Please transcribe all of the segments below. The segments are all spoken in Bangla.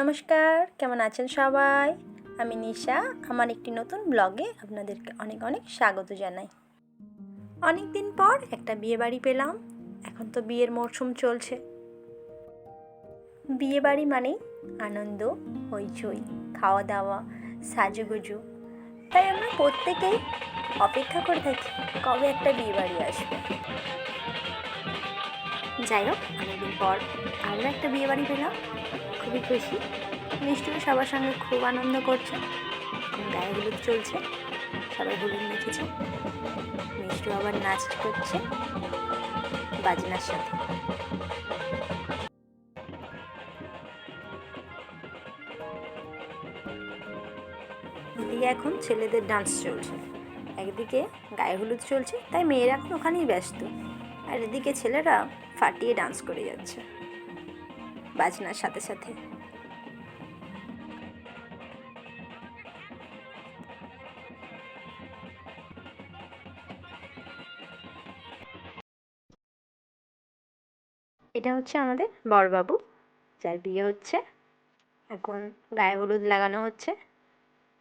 নমস্কার, কেমন আছেন সবাই? আমি নিশা, আমার একটি নতুন ব্লগে আপনাদেরকে অনেক অনেক স্বাগত জানাই। অনেক দিন পর একটা বিয়ে বাড়ি পেলাম, এখন তো বিয়ের মরশুম চলছে। বিয়ে বাড়ি মানেই আনন্দ, হইচই খাওয়া দাওয়া সাজুগুজু। তাই আমরা প্রত্যেকেই অপেক্ষা করে থাকি, কবে একটা বিয়ে বাড়ি আসবে। যাই হোক, অনেকদিন পর আমরা একটা বিয়ে বাড়ি পেলাম। খুবই খুশি। মিষ্টিও সবার সঙ্গে খুব আনন্দ করছে। গায়ে হলুদ চলছে, সবাই হলুদ মেখেছে। মিষ্টিও আবার নাচ করছে বাজনার সাথে। এদিকে এখন ছেলেদের ডান্স চলছে। একদিকে গায়ে হলুদ চলছে, তাই মেয়েরা এখন ওখানেই ব্যস্ত। আর এদিকে ছেলেরা ফাটিয়ে ডান্স করে যাচ্ছে। বাজনার সাথে সাথে। এটা হচ্ছে আমাদের বড়বাবু যার বিয়ে হচ্ছে। এখন গায়ে হলুদ লাগানো হচ্ছে,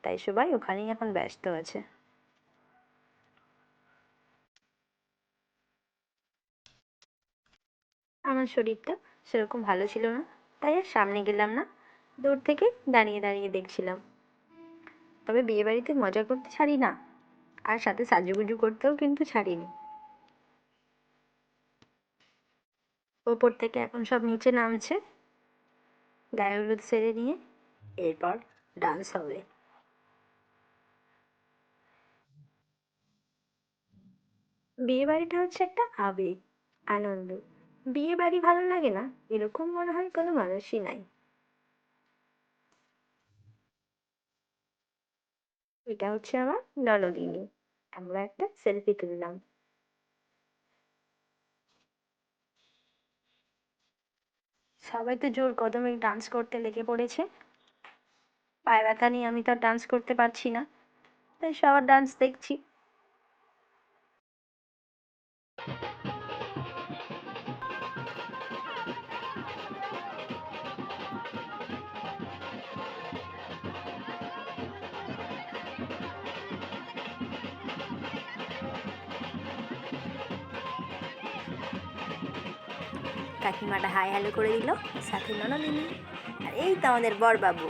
তাই সবাই ওখানেই এখন ব্যস্ত আছে। আমার শরীরটা সেরকম ভালো ছিল না। তাই আর সামনে গেলাম না। দূর থেকে দাঁড়িয়ে দাঁড়িয়ে দেখছিলাম। তবে বিয়ে বাড়িতে মজা করতে ছাড়ি না। আর সাথে সাজুগুজু করতেও কিন্তু ছাড়িনি। ওপর থেকে এখন সব নিচে নামছে। গায়ে হলুদ সেরে নিয়ে এরপর ডান্স হবে। বিয়ে বাড়িটা হচ্ছে একটা আবেগ, আনন্দ। বিয়ে বাড়ি ভালো লাগে না, এরকম মনে হয় কোনো মানুষই নাই। এটা হচ্ছে আমার ননদিনী, আমরা একটা সেলফি তুললাম। সবাই তো জোর কদমে ডান্স করতে লেগে পড়েছে। পায়ে ব্যথা নিয়ে আমি তো ডান্স করতে পারছি না, তাই সবার ডান্স দেখছি। কাকিমাটা হাই হ্যালো করে দিল, সাথে ননদিনী আর এই তো আমাদের বরবাবু।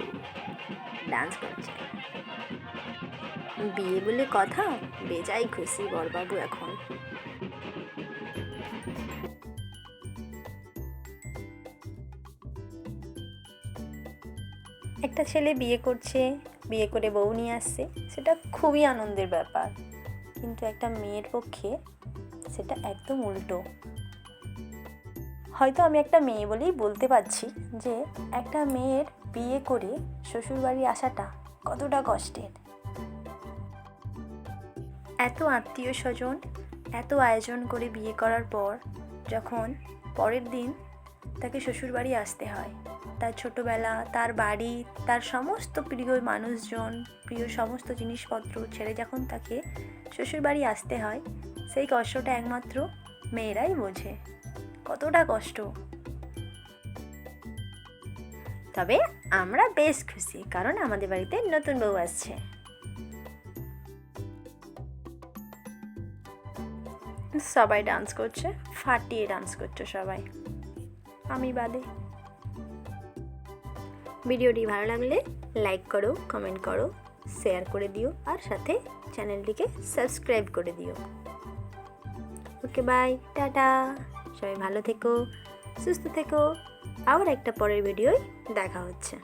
ডান্স করছে। বিয়ে বলে কথা? বেজাই খুশি বরবাবু এখন। একটা ছেলে বিয়ে করছে, বিয়ে করে বউ নিয়ে আসছে, সেটা খুবই আনন্দের ব্যাপার। কিন্তু একটা মেয়ের পক্ষে সেটা একদম উল্টো। হয়তো আমি একটা মেয়ে বলেই বলতে পারছি যে একটা মেয়ের বিয়ে করে শ্বশুরবাড়ি আসাটা কতটা কষ্টের। এত আত্মীয় স্বজন, এত আয়োজন করে বিয়ে করার পর যখন পরের দিন তাকে শ্বশুরবাড়ি আসতে হয়, তার ছোটোবেলা, তার বাড়ি, তার সমস্ত প্রিয় মানুষজন, প্রিয় সমস্ত জিনিসপত্র ছেড়ে যখন তাকে শ্বশুরবাড়ি আসতে হয়, সেই কষ্টটা একমাত্র মেয়েরাই বোঝে। কতটা কষ্ট। তবে আমরা বেশ খুশি, কারণ আমাদের বাড়িতে নতুন বউ আসছে। সবাই ডান্স করছে, ফাটিয়ে ডান্স করছে সবাই। আমি বাদে। ভিডিওটি ভালো লাগলে লাইক করো কমেন্ট করো শেয়ার করে দিও, আর সাথে চ্যানেলটিকে সাবস্ক্রাইব করে দিও। Okay bye tata. সবাই ভালো থেকো সুস্থ থেকো। আবার একটা পরের ভিডিওয় দেখা হচ্ছে।